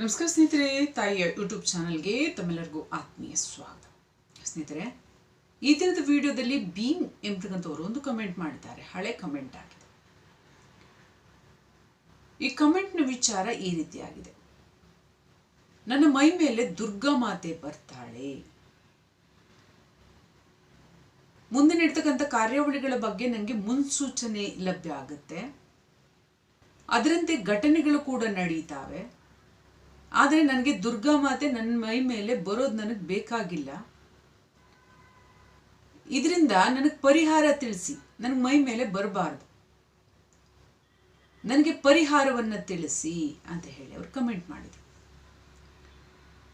ನಮಸ್ಕಾರ ಸ್ನೇಹಿತರೆ, ತಾಯಿಯ ಯೂಟ್ಯೂಬ್ ಚಾನಲ್ಗೆ ತಮ್ಮೆಲ್ಲರಿಗೂ ಆತ್ಮೀಯ ಸ್ವಾಗತ. ಸ್ನೇಹಿತರೆ, ಈ ದಿನದ ವಿಡಿಯೋದಲ್ಲಿ ಬೀಮ್ ಎಂಬತಕ್ಕಂಥವ್ರು ಒಂದು ಕಮೆಂಟ್ ಮಾಡಿದ್ದಾರೆ. ಹಳೆ ಕಮೆಂಟ್ ಆಗಿದೆ. ಈ ಕಮೆಂಟ್ನ ವಿಚಾರ ಈ ರೀತಿಯಾಗಿದೆ. ನನ್ನ ಮೈ ಮೇಲೆ ದುರ್ಗಾ ಮಾತೆ ಬರ್ತಾಳೆ. ಮುಂದೆ ನಡ್ತಕ್ಕಂಥ ಕಾರ್ಯಾವಳಿಗಳ ಬಗ್ಗೆ ನನಗೆ ಮುನ್ಸೂಚನೆ ಲಭ್ಯ ಆಗುತ್ತೆ. ಅದರಂತೆ ಘಟನೆಗಳು ಕೂಡ ನಡೀತಾವೆ. ಆದರೆ ನನಗೆ ದುರ್ಗಾ ಮಾತೆ ನನ್ನ ಮೈ ಮೇಲೆ ಬರೋದು ನನಗೆ ಬೇಕಾಗಿಲ್ಲ. ಇದರಿಂದ ನನಗೆ ಪರಿಹಾರ ತಿಳಿಸಿ ನನಗೆ ಮೈ ಮೇಲೆ ಬರಬಾರ್ದು. ನನಗೆ ಪರಿಹಾರವನ್ನು ತಿಳಿಸಿ ಅಂತ ಹೇಳಿ ಅವ್ರು ಕಮೆಂಟ್ ಮಾಡಿದರು.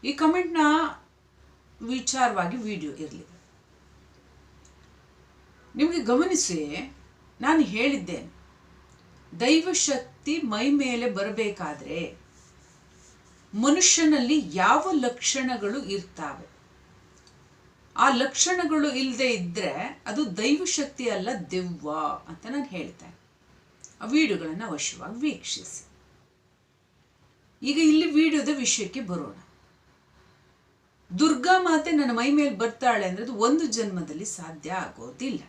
ಈ ಕಮೆಂಟ್ನ ವಿಚಾರವಾಗಿ ವಿಡಿಯೋ ಇರಲಿ. ನಿಮಗೆ ಗಮನಿಸಿ ನಾನು ಹೇಳಿದ್ದೇನೆ. ದೈವಶಕ್ತಿ ಮೈ ಮೇಲೆ ಬರಬೇಕಾದ್ರೆ ಮನುಷ್ಯನಲ್ಲಿ ಯಾವ ಲಕ್ಷಣಗಳು ಇರ್ತಾವೆ? ಆ ಲಕ್ಷಣಗಳು ಇಲ್ಲದೆ ಇದ್ದರೆ ಅದು ದೈವಶಕ್ತಿ ಅಲ್ಲ, ದೆವ್ವ ಅಂತ ನಾನು ಹೇಳ್ತೇನೆ. ಆ ವಿಡಿಯೋಗಳನ್ನು ಅವಶ್ಯವಾಗಿ ವೀಕ್ಷಿಸಿ. ಈಗ ಇಲ್ಲಿ ವಿಡಿಯೋದ ವಿಷಯಕ್ಕೆ ಬರೋಣ. ದುರ್ಗಾ ಮಾತೆ ನನ್ನ ಮೈ ಮೇಲೆ ಬರ್ತಾಳೆ ಅಂದ್ರೆ ಅದು ಒಂದು ಜನ್ಮದಲ್ಲಿ ಸಾಧ್ಯ ಆಗೋದಿಲ್ಲ.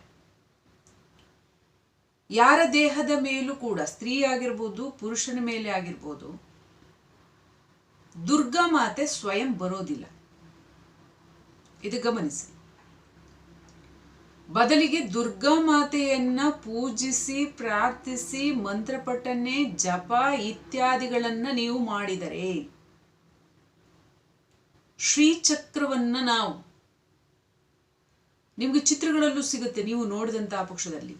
ಯಾರ ದೇಹದ ಮೇಲೂ ಕೂಡ, ಸ್ತ್ರೀ ಆಗಿರ್ಬೋದು, ಪುರುಷನ ಮೇಲೆ ಆಗಿರ್ಬೋದು ದುರ್ಗಾ ಮಾತೆ ಸ್ವಯಂ ಬರೋದಿಲ್ಲ. ಇದು ಗಮನಿಸಿ. ಬದಲಿಗೆ ದುರ್ಗಾ ಮಾತೆಯನ್ನ ಪೂಜಿಸಿ, ಪ್ರಾರ್ಥಿಸಿ, ಮಂತ್ರಪಠನೆ, ಜಪ ಇತ್ಯಾದಿಗಳನ್ನ ನೀವು ಮಾಡಿದರೆ ಶ್ರೀಚಕ್ರವನ್ನ ನಾವು ನಿಮ್ಗೆ ಚಿತ್ರಗಳಲ್ಲೂ ಸಿಗುತ್ತೆ, ನೀವು ನೋಡಿದಂತಹ ಪಕ್ಷದಲ್ಲಿ.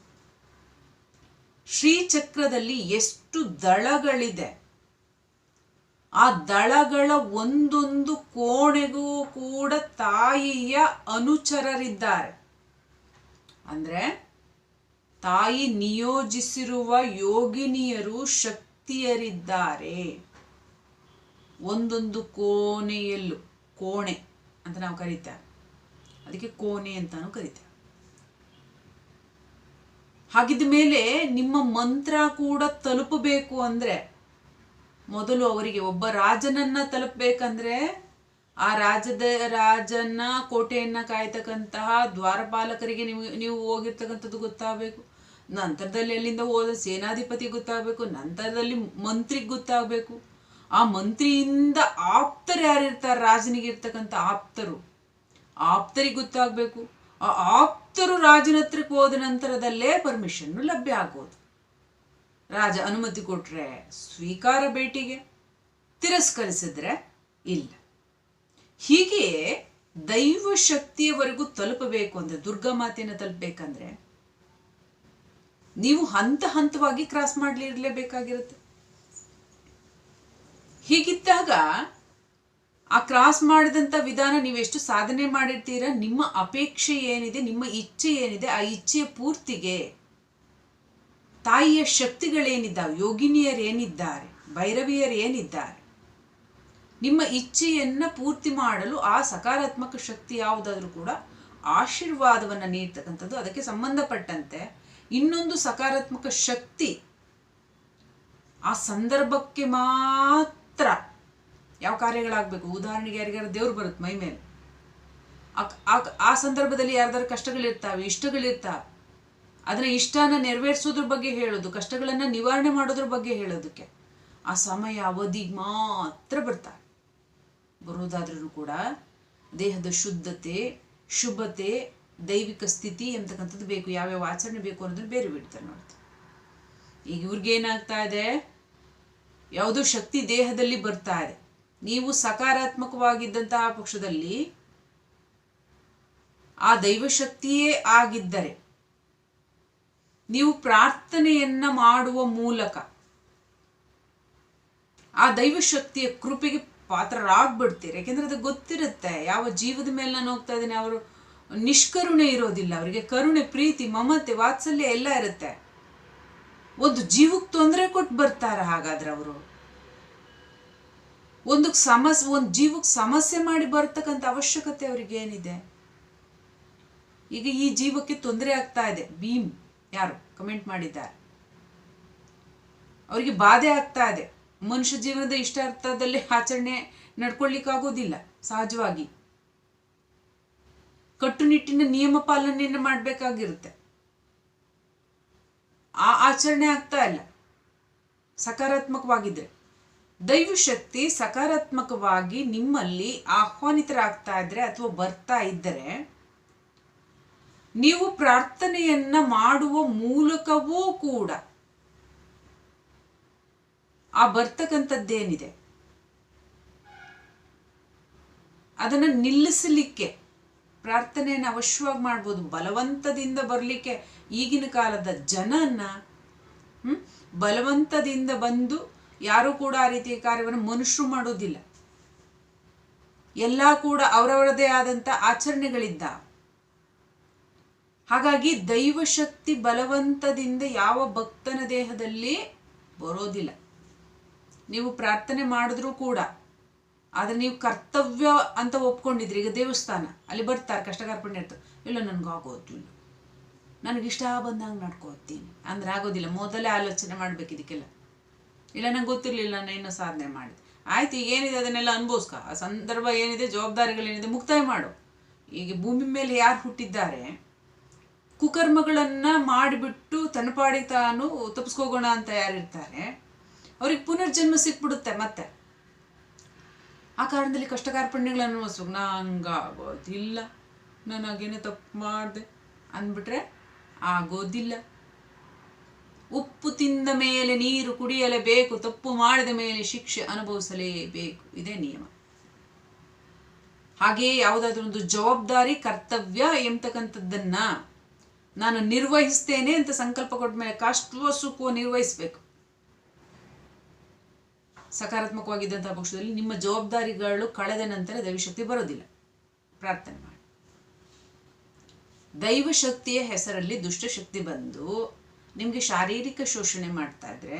ಶ್ರೀಚಕ್ರದಲ್ಲಿ ಎಷ್ಟು ದಳಗಳಿದೆ. ಆ ದಳಗಳ ಒಂದೊಂದು ಕೋಣೆಗೂ ಕೂಡ ತಾಯಿಯ ಅನುಚರರಿದ್ದಾರೆ. ಅಂದ್ರೆ ತಾಯಿ ನಿಯೋಜಿಸಿರುವ ಯೋಗಿನಿಯರು ಶಕ್ತಿಯರಿದ್ದಾರೆ. ಒಂದೊಂದು ಕೋಣೆಯಲ್ಲೂ, ಕೋಣೆ ಅಂತ ನಾವು ಕರೀತೇವೆ ಅದಕ್ಕೆ ಕೋಣೆ ಅಂತಾನು ಕರಿತೇವೆ ಹಾಗಿದ್ದ ಮೇಲೆ ನಿಮ್ಮ ಮಂತ್ರ ಕೂಡ ತಲುಪಬೇಕು ಅಂದ್ರೆ ಮೊದಲು ಅವರಿಗೆ ಒಬ್ಬ ರಾಜನನ್ನ ತಲುಪಬೇಕಂದ್ರೆ ಆ ರಾಜದ ರಾಜನ ಕೋಟೆಯನ್ನ ಕಾಯ್ತಕ್ಕಂತಹ ದ್ವಾರಪಾಲಕರಿಗೆ ನೀವು ನೀವು ಹೋಗಿರ್ತಕ್ಕಂಥದ್ದು ಗೊತ್ತಾಗಬೇಕು. ನಂತರದಲ್ಲಿ ಎಲ್ಲಿಂದ ಹೋದ ಸೇನಾಧಿಪತಿ ಗೊತ್ತಾಗಬೇಕು, ನಂತರದಲ್ಲಿ ಮಂತ್ರಿಗೆ ಗೊತ್ತಾಗಬೇಕು. ಆ ಮಂತ್ರಿಯಿಂದ ಆಪ್ತರು ಯಾರಿರ್ತಾರೆ ರಾಜನಿಗೆ ಇರ್ತಕ್ಕಂಥ ಆಪ್ತರು. ಆಪ್ತರಿಗೆ ಗೊತ್ತಾಗಬೇಕು. ಆ ಆಪ್ತರು ರಾಜನ ಹತ್ರಕ್ಕೆ ಹೋದ ನಂತರದಲ್ಲೇ ಪರ್ಮಿಷನ್ನು ಲಭ್ಯ ಆಗೋದು. ರಾಜ ಅನುಮತಿ ಕೊಟ್ರೆ ಸ್ವೀಕಾರ ಭೇಟಿಗೆ ತಿರಸ್ಕರಿಸಿದ್ರೆ ಇಲ್ಲ. ಹೀಗೆ ದೈವ ಶಕ್ತಿಯವರೆಗೂ ತಲುಪಬೇಕು ಅಂದ್ರೆ ದುರ್ಗಾ ಮಾತೆಯನ್ನು ತಲುಪಬೇಕಂದ್ರೆ ನೀವು ಹಂತ ಹಂತವಾಗಿ ಕ್ರಾಸ್ ಮಾಡಲಿರಲೇಬೇಕಾಗಿರುತ್ತೆ. ಹೀಗಿದ್ದಾಗ ಆ ಕ್ರಾಸ್ ಮಾಡಿದಂಥ ವಿಧಾನ ನೀವೆಷ್ಟು ಸಾಧನೆ ಮಾಡಿರ್ತೀರ? ನಿಮ್ಮ ಅಪೇಕ್ಷೆ ಏನಿದೆ? ನಿಮ್ಮ ಇಚ್ಛೆ ಏನಿದೆ? ಆ ಇಚ್ಛೆಯ ಪೂರ್ತಿಗೆ ತಾಯಿಯ ಶಕ್ತಿಗಳೇನಿದ್ದಾವೆ? ಯೋಗಿನಿಯರೇನಿದ್ದಾರೆ? ಭೈರವಿಯರೇನಿದ್ದಾರೆ? ನಿಮ್ಮ ಇಚ್ಛೆಯನ್ನು ಪೂರ್ತಿ ಮಾಡಲು ಆ ಸಕಾರಾತ್ಮಕ ಶಕ್ತಿ ಯಾವುದಾದ್ರೂ ಕೂಡ ಆಶೀರ್ವಾದವನ್ನು ನೀಡ್ತಕ್ಕಂಥದ್ದು ಅದಕ್ಕೆ ಸಂಬಂಧಪಟ್ಟಂತೆ ಇನ್ನೊಂದು ಸಕಾರಾತ್ಮಕ ಶಕ್ತಿ ಆ ಸಂದರ್ಭಕ್ಕೆ ಮಾತ್ರ ಯಾವ ಕಾರ್ಯಗಳಾಗಬೇಕು? ಉದಾಹರಣೆಗೆ ಯಾರಿಗಾರು ದೇವ್ರು ಬರುತ್ತೆ ಮೈ ಮೇಲೆ. ಆ ಸಂದರ್ಭದಲ್ಲಿ ಯಾರ್ದಾರು ಕಷ್ಟಗಳಿರ್ತಾವೆ, ಇಷ್ಟಗಳಿರ್ತಾವೆ ಅದನ್ನ ಇಷ್ಟನ ನೆರವೇರಿಸೋದ್ರ ಬಗ್ಗೆ ಹೇಳೋದು, ಕಷ್ಟಗಳನ್ನು ನಿವಾರಣೆ ಮಾಡೋದ್ರ ಬಗ್ಗೆ ಹೇಳೋದಕ್ಕೆ ಆ ಸಮಯ ಅವಧಿಗೆ ಮಾತ್ರ ಬರ್ತಾರೆ. ಬರೋದಾದ್ರೂ ಕೂಡ ದೇಹದ ಶುದ್ಧತೆ, ಶುಭತೆ, ದೈವಿಕ ಸ್ಥಿತಿ ಎಂತಕ್ಕಂಥದ್ದು ಬೇಕು, ಯಾವ್ಯಾವ ಆಚರಣೆ ಬೇಕು ಅನ್ನೋದನ್ನ ಬೇರೆ ಬಿಡ್ತಾರೆ ನೋಡ್ತಾರೆ ಈಗ ಇವ್ರಿಗೇನಾಗ್ತಾ ಇದೆ? ಯಾವುದೋ ಶಕ್ತಿ ದೇಹದಲ್ಲಿ ಬರ್ತಾ ಇದೆ. ನೀವು ಸಕಾರಾತ್ಮಕವಾಗಿದ್ದಂತಹ ಪಕ್ಷದಲ್ಲಿ ಆ ದೈವಶಕ್ತಿಯೇ ಆಗಿದ್ದರೆ ನೀವು ಪ್ರಾರ್ಥನೆಯನ್ನ ಮಾಡುವ ಮೂಲಕ ಆ ದೈವಶಕ್ತಿಯ ಕೃಪೆಗೆ ಪಾತ್ರರಾಗ್ಬಿಡ್ತೀರಿ. ಯಾಕೆಂದ್ರೆ ಅದು ಗೊತ್ತಿರುತ್ತೆ, ಯಾವ ಜೀವದ ಮೇಲೆ ನಾನು ಹೋಗ್ತಾ ಇದ್ದೀನಿ, ಅವರು ನಿಷ್ಕರುಣೆ ಇರೋದಿಲ್ಲ, ಅವರಿಗೆ ಕರುಣೆ, ಪ್ರೀತಿ, ಮಮತೆ, ವಾತ್ಸಲ್ಯ ಎಲ್ಲ ಇರುತ್ತೆ. ಒಂದು ಜೀವಕ್ಕೆ ತೊಂದರೆ ಕೊಟ್ಟು ಬರ್ತಾರೆ ಹಾಗಾದ್ರೆ ಅವರು. ಒಂದು ಸಮಸ್, ಒಂದು ಜೀವಕ್ಕೆ ಸಮಸ್ಯೆ ಮಾಡಿ ಬರ್ತಕ್ಕಂಥ ಅವಶ್ಯಕತೆ ಅವ್ರಿಗೆ ಏನಿದೆ ಈಗ ಈ ಜೀವಕ್ಕೆ ತೊಂದರೆ ಆಗ್ತಾ ಇದೆ. ಭೀಮ್. ಯಾರು? ಕಮೆಂಟ್ ಮಾಡಿದ್ದಾರೆ. ಅವರಿಗೆ ಬಾಧೆ ಆಗ್ತಾ ಇದೆ. ಮನುಷ್ಯ ಜೀವನದ ಇಷ್ಟಾರ್ಥದಲ್ಲಿ ಆಚರಣೆ ನಡ್ಕೊಳ್ಳಿಕ್ಕಾಗೋದಿಲ್ಲ, ಸಹಜವಾಗಿ. ಕಟ್ಟುನಿಟ್ಟಿನ ನಿಯಮ ಪಾಲನೆಯನ್ನು ಮಾಡಬೇಕಾಗಿರುತ್ತೆ. ಆ ಆಚರಣೆ ಆಗ್ತಾ ಇಲ್ಲ. ಸಕಾರಾತ್ಮಕವಾಗಿದ್ರೆ. ದೈವಶಕ್ತಿ ಸಕಾರಾತ್ಮಕವಾಗಿ ನಿಮ್ಮಲ್ಲಿ ಆಹ್ವಾನಿತರಾಗ್ತಾ ಇದ್ರೆ ಅಥವಾ ಬರ್ತಾ ಇದ್ದರೆ ನೀವು ಪ್ರಾರ್ಥನೆಯನ್ನ ಮಾಡುವ ಮೂಲಕವೂ ಕೂಡ ಆ ಬರ್ತಕ್ಕಂಥದ್ದೇನಿದೆ? ಅದನ್ನು ನಿಲ್ಲಿಸಲಿಕ್ಕೆ ಪ್ರಾರ್ಥನೆಯನ್ನು ಅವಶ್ಯವಾಗಿ ಮಾಡ್ಬೋದು. ಬಲವಂತದಿಂದ ಬರಲಿಕ್ಕೆ ಈಗಿನ ಕಾಲದ ಜನನ ಬಲವಂತದಿಂದ ಬಂದು ಯಾರೂ ಕೂಡ ಆ ರೀತಿಯ ಕಾರ್ಯವನ್ನು ಮನುಷ್ಯರು ಮಾಡೋದಿಲ್ಲ. ಎಲ್ಲ ಕೂಡ ಅವರವರದೇ ಆದಂಥ ಆಚರಣೆಗಳಿದ್ದಾವೆ ಹಾಗಾಗಿ ದೈವಶಕ್ತಿ ಬಲವಂತದಿಂದ ಯಾವ ಭಕ್ತನ ದೇಹದಲ್ಲಿ ಬರೋದಿಲ್ಲ. ನೀವು ಪ್ರಾರ್ಥನೆ ಮಾಡಿದ್ರೂ ಕೂಡ, ಆದರೆ ನೀವು ಕರ್ತವ್ಯ ಅಂತ ಒಪ್ಕೊಂಡಿದ್ರಿ, ಈಗ ದೇವಸ್ಥಾನ, ಅಲ್ಲಿ ಬರ್ತಾರೆ ಕಷ್ಟ ಕಾರ್ಪಣ್ಯ ಇರ್ತದೆ. ಇಲ್ಲ, ನನಗೆ ಆಗೋದಿಲ್ಲ ನನಗಿಷ್ಟ ಬಂದಂಗೆ ನಡ್ಕೋತೀನಿ. ಅಂದ್ರೆ ಆಗೋದಿಲ್ಲ, ಮೊದಲೇ ಆಲೋಚನೆ ಮಾಡ್ಬೇಕು ಇದಕ್ಕೆಲ್ಲ. ಇಲ್ಲ, ನಂಗೆ ಗೊತ್ತಿರಲಿಲ್ಲ, ನಾನು ಇನ್ನೂ ಸಾಧನೆ ಮಾಡಿದೆ. ಆಯ್ತು, ಈಗ ಏನಿದೆ ಅದನ್ನೆಲ್ಲ ಅನುಭವಿಸ್ಕ. ಆ ಸಂದರ್ಭ ಏನಿದೆ, ಜವಾಬ್ದಾರಿಗಳೇನಿದೆ, ಮುಕ್ತಾಯ ಮಾಡು. ಈಗ ಭೂಮಿ ಮೇಲೆ ಯಾರು ಹುಟ್ಟಿದ್ದಾರೆ ಕುಕರ್ಮಗಳನ್ನು ಮಾಡಿಬಿಟ್ಟು ತನಪಾಡಿ ತಾನು ತಪ್ಪಿಸ್ಕೋಗೋಣ ಅಂತ ಯಾರಿರ್ತಾರೆ, ಅವ್ರಿಗೆ ಪುನರ್ಜನ್ಮ ಸಿಕ್ಬಿಡುತ್ತೆ ಮತ್ತೆ. ಆ ಕಾರಣದಲ್ಲಿ ಕಷ್ಟ ಕಾರ್ಪಣ್ಯಗಳನ್ನು ಅನುಭವಿಸ್ಬೇಕು. ನಂಗಾಗೋದಿಲ್ಲ ನನಗೇನೆ ತಪ್ಪು ಮಾಡಿದೆ ಅಂದ್ಬಿಟ್ರೆ ಆಗೋದಿಲ್ಲ. ಉಪ್ಪು ತಿಂದ ಮೇಲೆ ನೀರು ಕುಡಿಯಲೇಬೇಕು, ತಪ್ಪು ಮಾಡಿದ ಮೇಲೆ ಶಿಕ್ಷೆ ಅನುಭವಿಸಲೇಬೇಕು. ಇದೇ ನಿಯಮ. ಹಾಗೆಯೇ ಯಾವುದಾದ್ರೂ ಒಂದು ಜವಾಬ್ದಾರಿ, ಕರ್ತವ್ಯ ಎಂಬತಕ್ಕಂಥದ್ದನ್ನ ನಾನು ನಿರ್ವಹಿಸ್ತೇನೆ ಅಂತ ಸಂಕಲ್ಪ ಕೊಟ್ಟ ಮೇಲೆ ಕಷ್ಟವೋ ಸುಖವೋ ನಿರ್ವಹಿಸಬೇಕು. ಸಕಾರಾತ್ಮಕವಾಗಿದ್ದಂತಹ ಪಕ್ಷದಲ್ಲಿ ನಿಮ್ಮ ಜವಾಬ್ದಾರಿಗಳು ಕಳೆದ ನಂತರ ದೈವಶಕ್ತಿ ಬರೋದಿಲ್ಲ. ಪ್ರಾರ್ಥನೆ ಮಾಡಿ. ದೈವಶಕ್ತಿಯ ಹೆಸರಲ್ಲಿ ದುಷ್ಟಶಕ್ತಿ ಬಂದು ನಿಮಗೆ ಶಾರೀರಿಕ ಶೋಷಣೆ ಮಾಡ್ತಾ ಇದ್ರೆ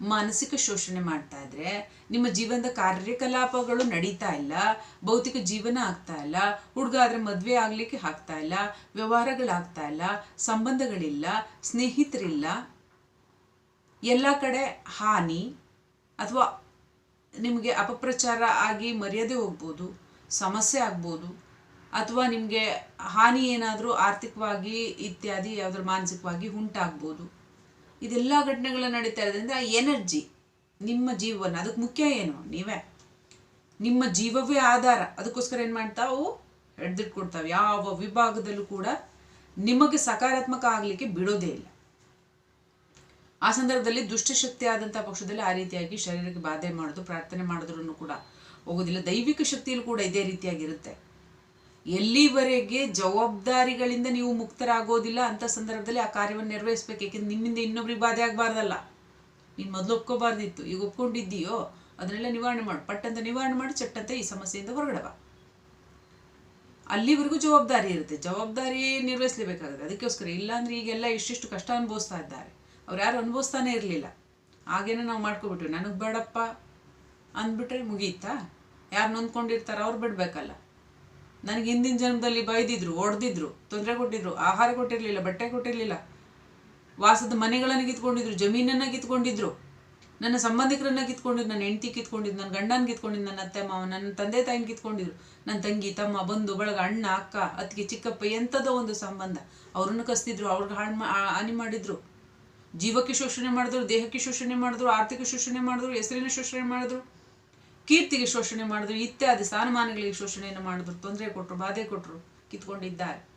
ಮಾನಸಿಕ ಶೋಷಣೆ ಮಾಡ್ತಾ ಇದ್ರೆ, ನಿಮ್ಮ ಜೀವನದ ಕಾರ್ಯಕಲಾಪಗಳು ನಡೀತಾ ಇಲ್ಲ, ಭೌತಿಕ ಜೀವನ ಆಗ್ತಾ ಇಲ್ಲ, ಹುಡುಗ ಆದ್ರೆ ಮದುವೆ ಆಗ್ಲಿಕ್ಕೆ ಆಗ್ತಾ ಇಲ್ಲ, ವ್ಯವಹಾರಗಳಾಗ್ತಾ ಇಲ್ಲ, ಸಂಬಂಧಗಳಿಲ್ಲ, ಸ್ನೇಹಿತರಿಲ್ಲ, ಎಲ್ಲ ಕಡೆ ಹಾನಿ ಅಥವಾ ನಿಮಗೆ ಅಪಪ್ರಚಾರ ಆಗಿ ಮರ್ಯಾದೆ ಹೋಗ್ಬೋದು, ಸಮಸ್ಯೆ ಆಗ್ಬೋದು, ಅಥವಾ ನಿಮಗೆ ಹಾನಿ ಏನಾದರೂ ಆರ್ಥಿಕವಾಗಿ ಇತ್ಯಾದಿ ಯಾವ್ದಾದ್ರು ಮಾನಸಿಕವಾಗಿ ಉಂಟಾಗ್ಬೋದು. ಇದೆಲ್ಲ ಘಟನೆಗಳು ನಡೀತಾ ಇರೋದ್ರಿಂದ ಆ ಎನರ್ಜಿ ನಿಮ್ಮ ಜೀವನ ಅದಕ್ಕೆ ಮುಖ್ಯ ಏನು? ನೀವೇ. ನಿಮ್ಮ ಜೀವವೇ ಆಧಾರ. ಅದಕ್ಕೋಸ್ಕರ ಏನು ಮಾಡ್ತಾವು ಹಿಡ್ದಿಟ್ಕೊಡ್ತಾವೆ ಯಾವ ವಿಭಾಗದಲ್ಲೂ ಕೂಡ ನಿಮಗೆ ಸಕಾರಾತ್ಮಕ ಆಗಲಿಕ್ಕೆ ಬಿಡೋದೇ ಇಲ್ಲ. ಆ ಸಂದರ್ಭದಲ್ಲಿ ದುಷ್ಟಶಕ್ತಿ ಆದಂಥ ಪಕ್ಷದಲ್ಲಿ ಆ ರೀತಿಯಾಗಿ ಶರೀರಕ್ಕೆ ಬಾಧೆ ಮಾಡೋದು, ಪ್ರಾರ್ಥನೆ ಮಾಡಿದ್ರೂ ಕೂಡ ಹೋಗೋದಿಲ್ಲ. ದೈವಿಕ ಶಕ್ತಿಯಲ್ಲೂ ಕೂಡ ಇದೇ ರೀತಿಯಾಗಿರುತ್ತೆ. ಎಲ್ಲಿವರೆಗೆ ಜವಾಬ್ದಾರಿಗಳಿಂದ ನೀವು ಮುಕ್ತರಾಗೋದಿಲ್ಲ ಅಂತ ಸಂದರ್ಭದಲ್ಲಿ ಆ ಕಾರ್ಯವನ್ನು ನಿರ್ವಹಿಸ್ಬೇಕು ಯಾಕೆಂದ್ರೆ ನಿಮ್ಮಿಂದ ಇನ್ನೊಬ್ರಿಗೆ ಬಾಧೆ ಆಗಬಾರ್ದಲ್ಲ. ನೀನು ಮೊದಲು ಒಪ್ಕೋಬಾರ್ದಿತ್ತು. ಈಗ ಒಪ್ಕೊಂಡಿದ್ದೀಯೋ, ಅದನ್ನೆಲ್ಲ ನಿವಾರಣೆ ಮಾಡು. ಪಟ್ಟಂತ ನಿವಾರಣೆ ಮಾಡಿ, ಚಟ್ಟಂತೆ ಈ ಸಮಸ್ಯೆಯಿಂದ ಹೊರಗಡೆ ಬಾ. ಅಲ್ಲಿವರೆಗೂ ಜವಾಬ್ದಾರಿ ಇರುತ್ತೆ. ಜವಾಬ್ದಾರಿ ನಿರ್ವಹಿಸಲೇಬೇಕಾಗುತ್ತೆ ಅದಕ್ಕೋಸ್ಕರ ಇಲ್ಲಾಂದ್ರೆ ಈಗೆಲ್ಲ ಇಷ್ಟಿಷ್ಟು ಕಷ್ಟ ಅನುಭವಿಸ್ತಾ ಇದ್ದಾರೆ. ಅವ್ರು ಯಾರು ಅನುಭವಿಸ್ತಾನೆ ಇರಲಿಲ್ಲ. ಹಾಗೇನೆ ನಾವು ಮಾಡ್ಕೊಬಿಟ್ವಿ. ನನಗೆ ಬೇಡಪ್ಪ ಅಂದ್ಬಿಟ್ರೆ ಮುಗೀತಾ? ಯಾರು ನೊಂದ್ಕೊಂಡಿರ್ತಾರೋ ಅವ್ರು ಬಿಡ್ಬೇಕಲ್ಲ. ನನಗೆ ಹಿಂದಿನ ಜನ್ಮದಲ್ಲಿ ಬೈದಿದ್ರು ಹೊಡೆದಿದ್ರು ತೊಂದರೆ ಕೊಟ್ಟಿದ್ರು, ಆಹಾರ ಕೊಟ್ಟಿರಲಿಲ್ಲ, ಬಟ್ಟೆ ಕೊಟ್ಟಿರಲಿಲ್ಲ. ವಾಸದ ಮನೆಗಳನ್ನು ಕಿತ್ಕೊಂಡಿದ್ರು, ಜಮೀನನ್ನು ಕಿತ್ಕೊಂಡಿದ್ರು, ನನ್ನ ಸಂಬಂಧಿಕರನ್ನ ಕಿತ್ಕೊಂಡಿದ್ರು, ನನ್ನ ಹೆಂಡತಿ ಕಿತ್ಕೊಂಡಿದ್ದು ನನ್ನ ಗಂಡನ ಕಿತ್ಕೊಂಡಿದ್ದು ನನ್ನ ಅತ್ತೆ ಮಾವ, ನನ್ನ ತಂದೆ ತಾಯಿನ ಕಿತ್ಕೊಂಡಿದ್ರು. ನನ್ನ ತಂಗಿ, ತಮ್ಮ, ಬಂಧು, ಬಳಗ, ಅಣ್ಣ, ಅಕ್ಕ, ಅತ್ತಿಗೆ, ಚಿಕ್ಕಪ್ಪ, ಎಂಥದೋ ಒಂದು ಸಂಬಂಧ. ಅವ್ರನ್ನ ಕಸ್ತಿದ್ರು, ಅವ್ರಿಗೆ ಹಾಳು ಹಾನಿ ಮಾಡಿದ್ರು. ಜೀವಕ್ಕೆ ಶೋಷಣೆ ಮಾಡಿದ್ರು, ದೇಹಕ್ಕೆ ಶೋಷಣೆ ಮಾಡಿದ್ರು, ಆರ್ಥಿಕ ಶೋಷಣೆ ಮಾಡಿದ್ರು, ಹೆಸರಿನ ಶೋಷಣೆ ಮಾಡಿದ್ರು. ಕೀರ್ತಿಗೆ ಶೋಷಣೆ ಮಾಡಿದ್ರು, ಇತ್ಯಾದಿ ಸ್ಥಾನಮಾನಗಳಿಗೆ ಶೋಷಣೆಯನ್ನು ಮಾಡಿದ್ರು, ತೊಂದರೆ ಕೊಟ್ಟರು ಬಾಧೆ ಕೊಟ್ಟರು ಕಿತ್ಕೊಂಡಿದ್ದಾರೆ.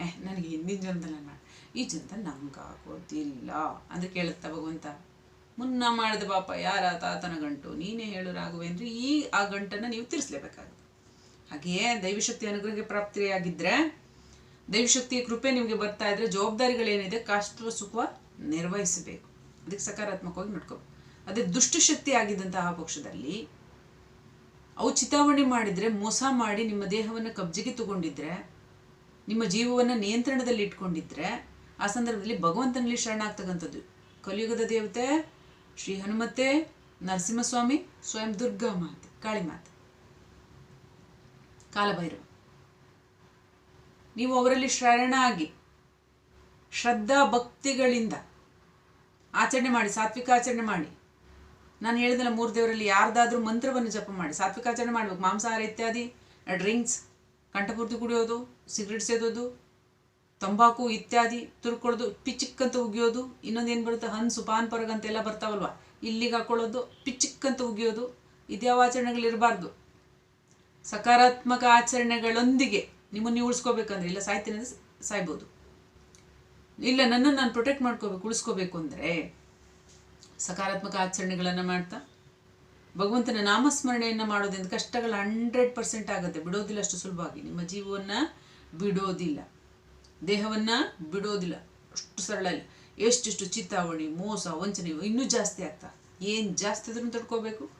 ಏಹ್ ನನಗೆ ಹಿಂದಿನ ಜನ್ಮದಲ್ಲಿ ನಾನು ಈ ಜನ್ಮದಲ್ಲಿ ನಮ್ಗಾಗೋದಿಲ್ಲ ಅಂತ ಕೇಳುತ್ತಾ ಭಗವಂತ. ಮುನ್ನ ಮಾಡಿದ ಪಾಪ ಯಾರ ತಾತನ ಗಂಟು? ನೀನೇ ಹೇಳು ರಾಘವೇಂದ್ರ, ಈ ಆ ಗಂಟನ್ನು ನೀವು ತಿರ್ಸ್ಲೇಬೇಕಾಗುತ್ತೆ. ಹಾಗೆಯೇ ದೈವಶಕ್ತಿ ಅನುಗ್ರಹಕ್ಕೆ ಪ್ರಾಪ್ತಿಯಾಗಿದ್ರೆ, ದೈವಶಕ್ತಿಯ ಕೃಪೆ ನಿಮಗೆ ಬರ್ತಾ ಇದ್ರೆ ಜವಾಬ್ದಾರಿಗಳೇನಿದೆ ಕಷ್ಟ ಸುಖ ನಿರ್ವಹಿಸಬೇಕು. ಅದಕ್ಕೆ ಸಕಾರಾತ್ಮಕವಾಗಿ ನೋಡ್ಕೋಬೇಕು ಅದೇ ದುಷ್ಟಶಕ್ತಿ ಆಗಿದ್ದಂತಹ ಪಕ್ಷದಲ್ಲಿ ಅವು ಚಿತಾವಣೆ ಮಾಡಿದರೆ, ಮೋಸ ಮಾಡಿ ನಿಮ್ಮ ದೇಹವನ್ನು ಕಬ್ಜೆಗೆ ತಗೊಂಡಿದ್ರೆ, ನಿಮ್ಮ ಜೀವವನ್ನು ನಿಯಂತ್ರಣದಲ್ಲಿ ಇಟ್ಕೊಂಡಿದ್ರೆ, ಆ ಸಂದರ್ಭದಲ್ಲಿ ಭಗವಂತನಲ್ಲಿ ಶರಣಾಗ್ತಕ್ಕಂಥದ್ದು ಕಲಿಯುಗದ ದೇವತೆ, ಶ್ರೀ ಹನುಮತೆ ನರಸಿಂಹಸ್ವಾಮಿ, ಸ್ವಯಂ ದುರ್ಗಾ ಮಾತೆ, ಕಾಳಿ ಮಾತೆ. ಕಾಲಭೈರವ. ನೀವು ಅವರಲ್ಲಿ ಶರಣಾಗಿ, ಶ್ರದ್ಧಾ ಭಕ್ತಿಗಳಿಂದ ಆಚರಣೆ ಮಾಡಿ, ಸಾತ್ವಿಕ ಆಚರಣೆ ಮಾಡಿ ನಾನು ಹೇಳಿದಲ್ಲ ಮೂರು ದೇವರಲ್ಲಿ ಯಾರ್ದಾದ್ರೂ ಮಂತ್ರವನ್ನು ಜಪ ಮಾಡಿ, ಸಾತ್ವಿಕ ಆಚರಣೆ ಮಾಡಬೇಕು, ಮಾಂಸಾಹಾರ ಇತ್ಯಾದಿ, ಡ್ರಿಂಕ್ಸ್ ಕಂಠಪೂರ್ತಿ ಕುಡಿಯೋದು, ಸಿಗರೆಟ್ ಸೇದೋದು, ತಂಬಾಕು ಇತ್ಯಾದಿ ತುರ್ಕೊಳ್ಳೋದು ಪಿಚ್ಚಿಕ್ಕಂತ ಉಗಿಯೋದು, ಇನ್ನೊಂದು ಏನು ಬರುತ್ತೆ, ಹನ್ಸು, ಪಾನ್, ಪರಗ ಅಂತೆಲ್ಲ ಬರ್ತಾವಲ್ವ? ಇಲ್ಲಿಗೆ ಹಾಕೊಳ್ಳೋದು, ಪಿಚ್ಚಿಕ್ಕಂತ ಉಗಿಯೋದು ಇದ್ಯಾವ ಆಚರಣೆಗಳಿರಬಾರ್ದು ಸಕಾರಾತ್ಮಕ ಆಚರಣೆಗಳೊಂದಿಗೆ ನಿಮ್ಮನ್ನು ನೀವು ಉಳಿಸ್ಕೋಬೇಕಂದ್ರೆ, ಇಲ್ಲ ಸಾಯ್ತೀನಿ ಸಾಯ್ಬೋದು. ಇಲ್ಲ, ನನ್ನನ್ನು ನಾನು ಪ್ರೊಟೆಕ್ಟ್ ಮಾಡ್ಕೋಬೇಕು, ಉಳಿಸ್ಕೋಬೇಕು ಅಂದರೆ ಸಕಾರಾತ್ಮಕ ಆಚರಣೆಗಳನ್ನು ಮಾಡ್ತಾ? ಭಗವಂತನ ನಾಮಸ್ಮರಣೆಯನ್ನು ಮಾಡೋದ್ರಿಂದ ಕಷ್ಟಗಳು ಹಂಡ್ರೆಡ್ ಪರ್ಸೆಂಟ್ ಆಗುತ್ತೆ. ಬಿಡೋದಿಲ್ಲ ಅಷ್ಟು ಸುಲಭವಾಗಿ. ನಿಮ್ಮ ಜೀವವನ್ನು ಬಿಡೋದಿಲ್ಲ. ದೇಹವನ್ನು ಬಿಡೋದಿಲ್ಲ. ಅಷ್ಟು ಸರಳ ಇಲ್ಲ. ಎಷ್ಟೆಷ್ಟು ಚಿತ್ತಾವಣಿ, ಮೋಸ, ವಂಚನೆ ಇನ್ನೂ ಜಾಸ್ತಿ ಆಗ್ತಾ? ಏನು ಜಾಸ್ತಿ ಆದ್ರೂ ತಡ್ಕೋಬೇಕು.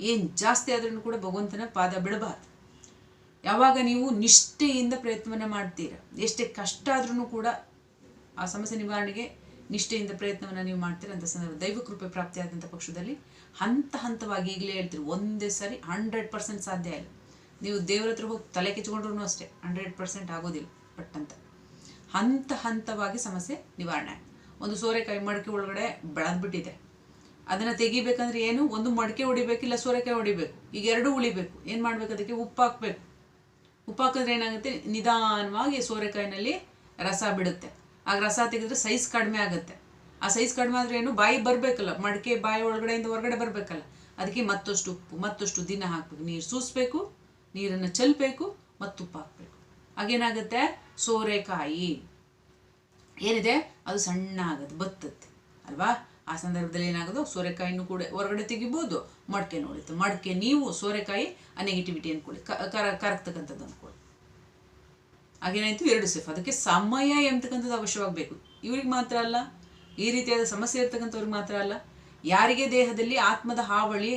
ಏನು ಜಾಸ್ತಿ ಆದ್ರೂ ಕೂಡ ಭಗವಂತನ ಪಾದ ಬಿಡಬಾರ್ದು. ಯಾವಾಗ ನೀವು ನಿಷ್ಠೆಯಿಂದ ಪ್ರಯತ್ನವನ್ನು ಮಾಡ್ತೀರ, ಎಷ್ಟೇ ಕಷ್ಟ ಆದ್ರೂ ಕೂಡ ಆ ಸಮಸ್ಯೆ ನಿವಾರಣೆಗೆ ನಿಷ್ಠೆಯಿಂದ ಪ್ರಯತ್ನವನ್ನು ನೀವು ಮಾಡ್ತೀರ ಅಂತ ಸಂದರ್ಭ ದೈವ ಕೃಪೆ ಪ್ರಾಪ್ತಿಯಾದಂಥ ಪಕ್ಷದಲ್ಲಿ ಹಂತ ಹಂತವಾಗಿ ಈಗಲೇ ಹೇಳ್ತೀರಿ ಒಂದೇ ಸಾರಿ ಹಂಡ್ರೆಡ್ ಪರ್ಸೆಂಟ್ ಸಾಧ್ಯ ಇಲ್ಲ. ನೀವು ದೇವ್ರ ಹತ್ರ ಹೋಗಿ ತಲೆ ಕೆಚ್ಚಿಕೊಂಡ್ರು ಅಷ್ಟೇ ಹಂಡ್ರೆಡ್ ಪರ್ಸೆಂಟ್ ಆಗೋದಿಲ್ಲ ಬಟ್ ಅಂತ. ಹಂತ ಹಂತವಾಗಿ ಸಮಸ್ಯೆ ನಿವಾರಣೆ. ಒಂದು ಸೋರೆಕಾಯಿ ಮಡಕೆ ಒಳಗಡೆ ಬೆಳೆದ್ಬಿಟ್ಟಿದೆ. ಅದನ್ನು ತೆಗಿಬೇಕಂದ್ರೆ ಏನು? ಒಂದು ಮಡಕೆ ಹೊಡಿಬೇಕಿಲ್ಲ, ಸೋರೆಕಾಯಿ ಹೊಡಿಬೇಕು. ಈಗ ಎರಡೂ ಉಳಿಬೇಕು. ಏನು ಮಾಡ್ಬೇಕು ಅದಕ್ಕೆ? ಉಪ್ಪು ಹಾಕಬೇಕು. ಉಪ್ಪು ಹಾಕಿದ್ರೆ ಏನಾಗುತ್ತೆ? ನಿಧಾನವಾಗಿ ಸೋರೆಕಾಯಿನಲ್ಲಿ ರಸ ಬಿಡುತ್ತೆ. ಆಗ ರಸ ತೆಗೆದ್ರೆ ಸೈಜ್ ಕಡಿಮೆ ಆಗುತ್ತೆ. ಆ ಸೈಜ್ ಕಡಿಮೆ ಆದರೆ ಏನು? ಬಾಯಿ ಬರಬೇಕಲ್ಲ, ಮಡಿಕೆ ಬಾಯಿ ಒಳಗಡೆಯಿಂದ ಹೊರಗಡೆ ಬರಬೇಕಲ್ಲ. ಅದಕ್ಕೆ ಮತ್ತಷ್ಟು ಉಪ್ಪು, ಮತ್ತಷ್ಟು ದಿನ ಹಾಕ್ಬೇಕು. ನೀರು ಸೂಸ್ಬೇಕು, ನೀರನ್ನು ಚೆಲ್ಲಬೇಕು ಮತ್ತು ಉಪ್ಪು ಹಾಕಬೇಕು. ಆಗೇನಾಗುತ್ತೆ ಸೋರೆಕಾಯಿ. ಏನಿದೆ? ಅದು ಸಣ್ಣ ಆಗುತ್ತೆ ಬತ್ತತ್ತೆ ಅಲ್ವಾ? ಆ ಸಂದರ್ಭದಲ್ಲಿ ಏನಾಗೋದು? ಸೋರೆಕಾಯಿನೂ ಕೂಡ ಹೊರಗಡೆ ತೆಗಿಬೋದು, ಮಡಕೆ ನೋಡಿತ್ತು ಮಡಕೆ ನೀವು ಸೋರೆಕಾಯಿ ಆ ನೆಗೆಟಿವಿಟಿ ಅಂದ್ಕೊಳ್ಳಿ ಕರಗ್ತಕ್ಕಂಥದ್ದು ಅನ್ಕೊಳ್ಳಿ ಹಾಗೇನಾಯ್ತು ಎರಡು ಸೇಫ್ ಅದಕ್ಕೆ ಸಮಯ ಎಂಬತಕ್ಕಂಥದ್ದು ಅವಶ್ಯವಾಗಬೇಕು. ಇವ್ರಿಗೆ ಮಾತ್ರ ಅಲ್ಲ, ಈ ರೀತಿಯಾದ ಸಮಸ್ಯೆ ಇರ್ತಕ್ಕಂಥವ್ರಿಗೆ ಮಾತ್ರ ಅಲ್ಲ, ಯಾರಿಗೆ ದೇಹದಲ್ಲಿ ಆತ್ಮದ ಹಾವಳಿ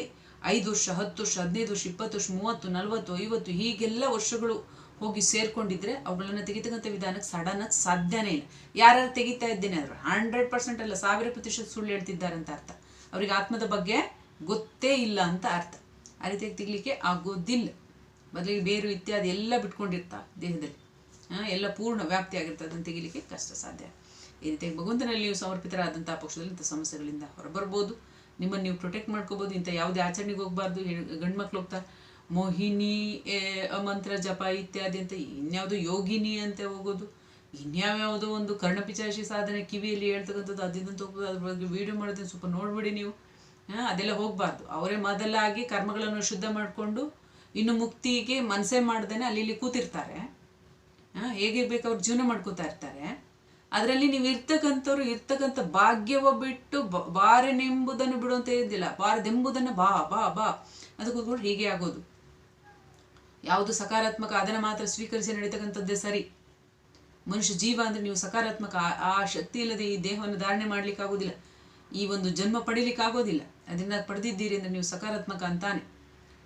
ಐದು ವರ್ಷ, ಹತ್ತು ವರ್ಷ, ಹದಿನೈದು ವರ್ಷ, ಇಪ್ಪತ್ತು ವರ್ಷ, ಮೂವತ್ತು, ನಲವತ್ತು, ಐವತ್ತು, ಹೀಗೆಲ್ಲ ವರ್ಷಗಳು ಹೋಗಿ ಸೇರ್ಕೊಂಡಿದ್ರೆ ಅವುಗಳನ್ನು ತೆಗಿತಕ್ಕಂಥ ವಿಧಾನಕ್ಕೆ ಸಡನ್ ಆಗಿ ಸಾಧ್ಯನೇ ಇಲ್ಲ. ಯಾರು ತೆಗಿತಾ ಇದ್ದೇನೆ ಅಂದ್ರೆ ಹಂಡ್ರೆಡ್ ಪರ್ಸೆಂಟ್ ಅಲ್ಲ, ಸಾವಿರ ಪ್ರತಿಶತ ಸುಳ್ಳು ಹೇಳ್ತಿದ್ದಾರೆ ಅಂತ ಅರ್ಥ. ಅವ್ರಿಗೆ ಆತ್ಮದ ಬಗ್ಗೆ ಗೊತ್ತೇ ಇಲ್ಲ ಅಂತ ಅರ್ಥ. ಆ ರೀತಿಯಾಗಿ ತೆಗಿಲಿಕ್ಕೆ ಆಗೋದಿಲ್ಲ. ಬದಲಿಗೆ ಬೇರು ಇತ್ಯಾದಿ ಎಲ್ಲ ಬಿಟ್ಕೊಂಡಿರ್ತಾ ದೇಹದಲ್ಲಿ. ಎಲ್ಲ ಪೂರ್ಣ ವ್ಯಾಪ್ತಿ ಆಗಿರ್ತದೆ ಅದನ್ನು ತೆಗಿಲಿಕ್ಕೆ ಕಷ್ಟ ಸಾಧ್ಯ. ಈ ರೀತಿಯಾಗಿ ಭಗವಂತನಲ್ಲಿ ನೀವು ಸಮರ್ಪಿತರಾದಂಥ ಪಕ್ಷದಲ್ಲಿ ಇಂಥ ಸಮಸ್ಯೆಗಳಿಂದ ಹೊರಬರ್ಬೋದು. ನಿಮ್ಮನ್ನು ನೀವು ಪ್ರೊಟೆಕ್ಟ್ ಮಾಡ್ಕೋಬೋದು. ಇಂಥ ಯಾವುದೇ ಆಚರಣೆಗೆ ಹೋಗಬಾರ್ದು. ಗಂಡು ಮಕ್ಳು ಹೋಗ್ತಾ ಮೋಹಿನಿ ಮಂತ್ರ, ಜಪ ಇತ್ಯಾದಿ ಅಂತ ಇನ್ಯಾವುದೋ ಯೋಗಿನಿ ಅಂತ ಹೋಗೋದು. ಇನ್ಯಾವ್ಯಾವುದೋ ಒಂದು ಕರ್ಣಪಿಚಾಶಿ ಸಾಧನೆ ಕಿವಿಯಲ್ಲಿ ಹೇಳ್ತಕ್ಕಂಥದ್ದು ಅದಿದಂತ ಹೋಗ್ಬೋದು. ಅದ್ರ ಬಗ್ಗೆ ವಿಡಿಯೋ ಮಾಡೋದನ್ನು ಸ್ವಲ್ಪ ನೋಡ್ಬಿಡಿ ನೀವು. ಅದೆಲ್ಲ ಹೋಗಬಾರ್ದು. ಅವರೇ ಮೊದಲಾಗಿ ಕರ್ಮಗಳನ್ನು ಶುದ್ಧ ಮಾಡಿಕೊಂಡು ಇನ್ನು ಮುಕ್ತಿಗೆ ಮನಸ್ಸೇ ಮಾಡ್ದೇನೆ ಅಲ್ಲಿ ಇಲ್ಲಿ ಕೂತಿರ್ತಾರೆ. ಹೇಗೆ ಬೇಕು ಅವ್ರು ಜೀವನ ಮಾಡ್ಕೋತಾ ಇರ್ತಾರೆ. ಅದರಲ್ಲಿ ನೀವು ಇರ್ತಕ್ಕಂಥವ್ರು ಇರ್ತಕ್ಕಂಥ ಭಾಗ್ಯವ ಬಿಟ್ಟು ಬಾರನೆಂಬುದನ್ನು ಬಿಡು ಬಿಡುವಂತ ಇದ್ದಿಲ್ಲ ಬಾರದೆಂಬುದನ್ನು ಬಾ ಬಾ ಬಾ. ಅದು ಹೀಗೆ ಆಗೋದು. ಯಾವುದು ಸಕಾರಾತ್ಮಕ, ಅದನ್ನು ಮಾತ್ರ ಸ್ವೀಕರಿಸಿ ನಡೀತಕ್ಕಂಥದ್ದೇ ಸರಿ. ಮನುಷ್ಯ ಜೀವ ಅಂದರೆ ನೀವು ಸಕಾರಾತ್ಮಕ, ಆ- ಆ ಶಕ್ತಿ ಇಲ್ಲದೆ ಈ ದೇಹವನ್ನು ಧಾರಣೆ ಮಾಡ್ಲಿಕ್ಕೆ ಆಗೋದಿಲ್ಲ ಈ ಒಂದು ಜನ್ಮ ಪಡೀಲಿಕ್ಕೆ ಆಗೋದಿಲ್ಲ ಅದನ್ನ ಪಡೆದಿದ್ದೀರಿ ಅಂದರೆ ನೀವು ಸಕಾರಾತ್ಮಕ ಅಂತಾನೆ.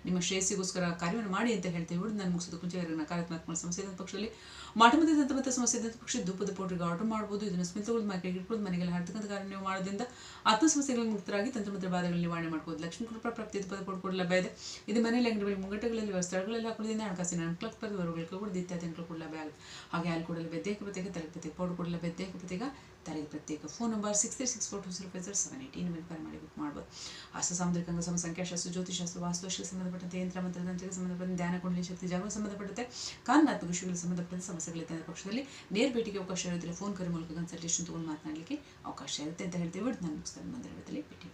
ನಿಮ್ಮ ಶ್ರೇಯಸ್ಸಿಗೋಸ್ಕರ ಕಾರ್ಯವನ್ನು ಮಾಡಿ ಅಂತ ಹೇಳ್ತೇವೆ ನೋಡಿ ನಾನು ಮುಗಿಸೋದು ಕುಂಚ ನಕಾರಾತ್ಮಕ ಸಮಸ್ಯೆ ಪಕ್ಷದಲ್ಲಿ ಮಾಟಮದ ಮತ್ತೆ ಸಮಸ್ಯೆ ಇದ್ದಂಥ ಪಕ್ಷ ಧೂಪದ ಪೌಡ್ರಿಗೆ ಆರ್ಡರ್ ಮಾಡ್ಬೋದು. ಇದನ್ನು ಸ್ಮಿತ್ ಮಾರ್ಕೆಟ್ ಇಟ್ಕೊಂಡು ಮನೆಗೆಲ್ಲ ಹಾಡ್ತಕ್ಕಂಥ ಕಾರ್ಯ ನೀವು ಮಾಡೋದ್ರಿಂದ ಆತ್ಮ ಸಮಸ್ಯೆಗಳಿಗೆ ಮುಕ್ತರಾಗಿ ತಂತ್ರಮಂತ್ರ ಬಾಧೆಗಳಲ್ಲಿ ನಿವಾರಣೆ ಮಾಡ್ಬೋದು. ಲಕ್ಷ್ಮೀ ಕೃಪಾ ಪ್ರಾಪ್ತಿ ಪದ ಕೊಡ್ಕೊಡ್ ಲಭ್ಯ ಇದೆ. ಇದು ಮನೆಯಲ್ಲಿ ಅಂಗಡಿಗಳಲ್ಲಿ ಮುಂಗಟ್ಟಗಳಲ್ಲಿ ಸ್ಥಳಗಳಲ್ಲಿ ಹಾಕೋದ್ರಿಂದ ಹಣಕಾಸಿನ ಅನುಕೂಲಕ್ಕೆ ಪಡೆದು ಬರುವಗಳಿಗೆ ಕೂಡ ಇತ್ಯಾದಿ ಅನುಕೂಲ ಕೂಡ ಲಭ್ಯ ಹಾಗೆ ಅಲ್ಲಿ ಕೊಡಲು ಬೆದ್ದೇಕ ಪ್ರತ್ಯೇಕ ತಲೆಗೆ ಪ್ರತ್ಯೇಕ ಪೌಡರ್ ಕೊಡಲು ಬೆದ್ದೇಕ ಪ್ರತ್ಯೇಕ ತಲೆಗೆ ಪ್ರತ್ಯೇಕ phone number six three six four two zero five zero seven eight ಮೇಲೆ ಕರೆ ಮಾಡಿ ಬುಕ್ ಮಾಡ್ಬೋದು. ಅಷ್ಟ ಸಾಮುದ್ರಿಕ ಅಂಗ ಸಮ ಸಂಖ್ಯಾಶಾಸ್ತ್ರ ಜ್ಯೋತಿಷಾಸ್ತ್ರ ವಾಸ್ತುಶಕ್ಕೆ ಸಂಬಂಧಪಟ್ಟಂತೆ ಯಂತ್ರ ಮಂತ್ರದಂತ್ರಿಗೆ ಸಂಬಂಧಪಟ್ಟಂತೆ ಧ್ಯಾನ, ಕುಂಡಲಿ, ಶಕ್ತಿ, ಜಾಗೃತಿ ಸಂಬಂಧಪಟ್ಟಂತೆ ಕಾನೂನಾತ್ಮಕ ವಿಷಯಗಳಿಗೆ ಸಂಬಂಧಪಟ್ಟಂತೆ ಸಮಸ್ಯೆಗಳಿದ್ದ ಪಕ್ಷದಲ್ಲಿ ನೇರ ಭೇಟಿಗೆ ಅವಕಾಶ ಇರೋದಿಲ್ಲ ಫೋನ್ ಕರೆ ಮೂಲಕ ಕನ್ಸಲ್ಟೇಷನ್ ತೊಗೊಂಡು ಮಾತನಾಡಲಿಕ್ಕೆ ಅವಕಾಶ ಇರುತ್ತೆ ಅಂತ ಹೇಳ್ತೀವಿ ನಾನು ಮುಗಿಸ್ತಾರೆ ಮುಂದಿನ ವಿಡಿಯೋದಲ್ಲಿ ಭೇಟಿ